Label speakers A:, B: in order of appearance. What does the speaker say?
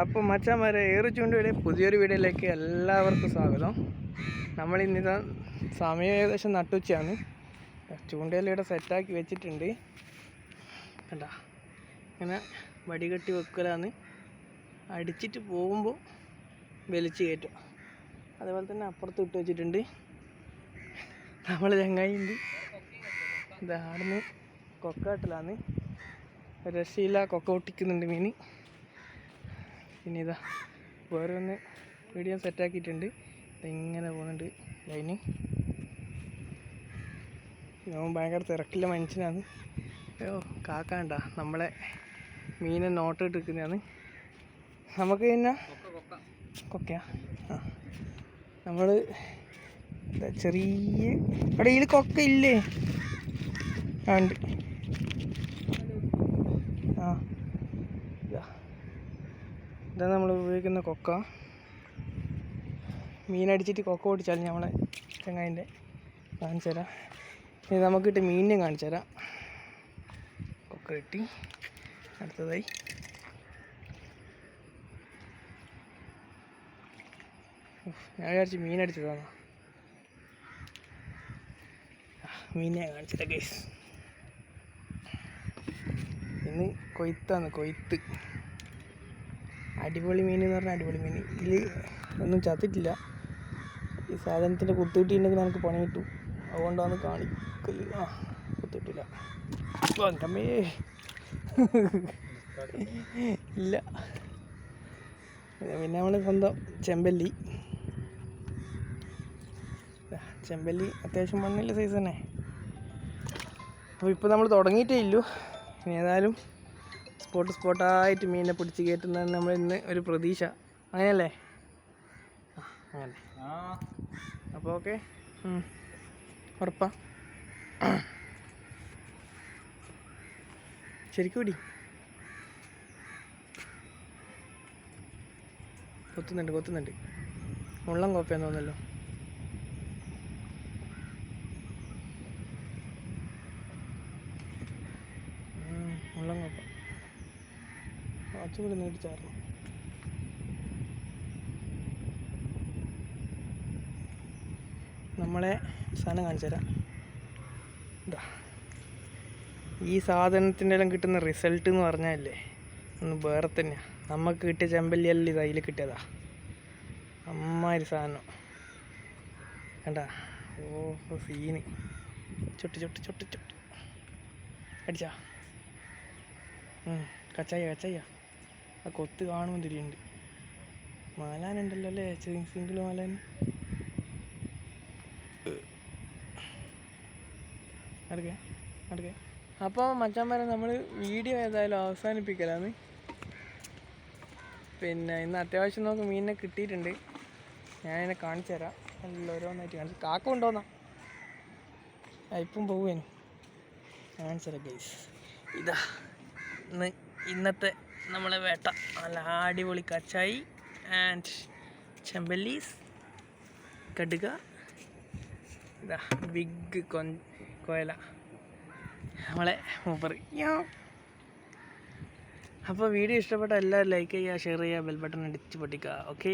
A: അപ്പോൾ മച്ചാമാരെ ഏറ് ചൂണ്ടയുടെ പുതിയൊരു വീഡിയോയിലേക്ക് എല്ലാവർക്കും സ്വാഗതം. നമ്മൾ ഇന്നിതാ സമയം ഏകദേശം നട്ടുച്ചയാണ്. ചൂണ്ടയിലൂടെ സെറ്റാക്കി വെച്ചിട്ടുണ്ട്. കണ്ട ഇങ്ങനെ വടികെട്ടി വെക്കലാണ്. അടിച്ചിട്ട് പോകുമ്പോൾ വലിച്ചു കയറ്റും. അതേപോലെ തന്നെ അപ്പുറത്ത് ഇട്ട് വെച്ചിട്ടുണ്ട്. നമ്മൾ ചങ്ങായിണ്ട്. ഇതാടുന്ന് കൊക്കാട്ടിലാണ്. രക്ഷയില്ല കൊക്ക ഒട്ടിക്കുന്നുണ്ട് മീൻ. പിന്നെ ഇതാ വേറെ ഒന്ന് വീഡിയോ സെറ്റാക്കിയിട്ടുണ്ട് ഇങ്ങനെ പോകുന്നുണ്ട് ലൈന് ഞാൻ ഭയങ്കര തിരക്കില്ല മനുഷ്യനാണ്. അയ്യോ കാക്കാണ്ട നമ്മളെ മീനെ നോട്ട് ഇട്ടിരിക്കുന്നതാണ്. നമുക്ക് പിന്നെ കൊക്കയാ. ആ. നമ്മൾ ചെറിയ അവിടെ കൊക്ക ഇല്ലേ? ആ ഉണ്ട്. ആ. ഇതാണ് നമ്മൾ ഉപയോഗിക്കുന്ന കൊക്ക. മീനടിച്ചിട്ട് കൊക്ക ഓടിച്ചാൽ നമ്മളെ ചങ്ങായിന്റെ കാണിച്ചു തരാം. ഇനി നമുക്ക് കിട്ടിയ മീനിനെ കാണിച്ചു തരാം. കൊക്ക കിട്ടി അടുത്തതായി. ഞാൻ വിചാരിച്ച് മീനടിച്ചതാണ്? മീനെ കാണിച്ചില്ല കേസ് ഇന്ന് കൊയ്ത്താണ് കൊയ്ത്ത്. അടിപൊളി മീൻ എന്ന് പറഞ്ഞാൽ അടിപൊളി മീൻ. ഇതിൽ ഒന്നും ചത്തിട്ടില്ല. ഈ സാധനത്തിന്റെ കുത്തിയിട്ടിട്ടുണ്ടെങ്കിൽ നമുക്ക് പണി കിട്ടും. അതുകൊണ്ടാണ് കാണിക്കൽ ആ കുത്തിട്ടില്ല വന്നമ്മേ ഇല്ല. പിന്നെ നമ്മൾ സ്വന്തം ചെമ്പല്ലി. ചെമ്പല്ലി അത്യാവശ്യം മണ്ണില്ല സൈസ് തന്നെ. അപ്പോൾ ഇപ്പോൾ നമ്മൾ തുടങ്ങിയിട്ടേ ഇല്ലു. ഇനി ഏതായാലും സ്പോട്ട് സ്പോട്ടായിട്ട് മീനെ പിടിച്ച് കയറ്റുന്നതാണ് നമ്മൾ ഇന്ന് ഒരു പ്രതീക്ഷ. അങ്ങനെയല്ലേ? അങ്ങനെ. അപ്പോൾ ഓക്കെ. ഉറപ്പാ. ശരിക്കും കൂടി കൊത്തുന്നുണ്ട് കൊത്തുന്നുണ്ട്. മുള്ളം കോപ്പയാന്ന് തോന്നല്ലോ കുറച്ചുകൂടി ചേർന്നു നമ്മളെ സാധനം കാണിച്ചു തരാം. ഈ സാധനത്തിന്റെ എല്ലാം കിട്ടുന്ന റിസൾട്ട് എന്ന് പറഞ്ഞാലേ ഒന്ന് വേറെ തന്നെയാണ് നമുക്ക് കിട്ടിയ ചെമ്പല്ലിയെല്ലാം ഇത് അതിൽ കിട്ടിയതാ. അമ്മാതിരി സാധനം. കണ്ടാ? ഓ സീന്. ചുട്ടി ചുട്ടി ചുട്ടി ചുട്ടി. അടിച്ചാ. കച്ചായ കച്ചായ. ആ കൊത്ത് കാണുമ്പോൾ തിരിയുണ്ട് മാലാനുണ്ടല്ലോ അല്ലേ? സിംഗിൾ മാലാൻ. അടുക്കേ അടുക്കേ അപ്പോൾ മച്ചാൻ നമ്മൾ വീഡിയോ ഏതായാലും അവസാനിപ്പിക്കലാണ് പിന്നെ ഇന്ന് അത്യാവശ്യം നമുക്ക് മീനിനെ കിട്ടിയിട്ടുണ്ട്. ഞാനിതിനെ കാണിച്ചു തരാം. എല്ലാവരോന്നായിട്ട് കാണിച്ചു കാക്ക ഉണ്ടോന്നാ ഇപ്പം പോവേനു കാണിച്ചു തരാം ഗൈസ് ഇതാ ഇന്ന് ഇന്നത്തെ നമ്മളെ വേട്ട. നല്ല അടിപൊളി കച്ചായി ആൻഡ് ചെമ്പല്ലീസ് കടുക ഇതാ ബിഗ് കൊ കോയല. നമ്മളെ മൂപ്പർ. അപ്പോൾ വീഡിയോ ഇഷ്ടപ്പെട്ട എല്ലാവരും ലൈക്ക് ചെയ്യുക ഷെയർ ചെയ്യുക ബെൽ ബട്ടൺ അടിച്ച് പൊട്ടിക്കുക. ഓക്കെ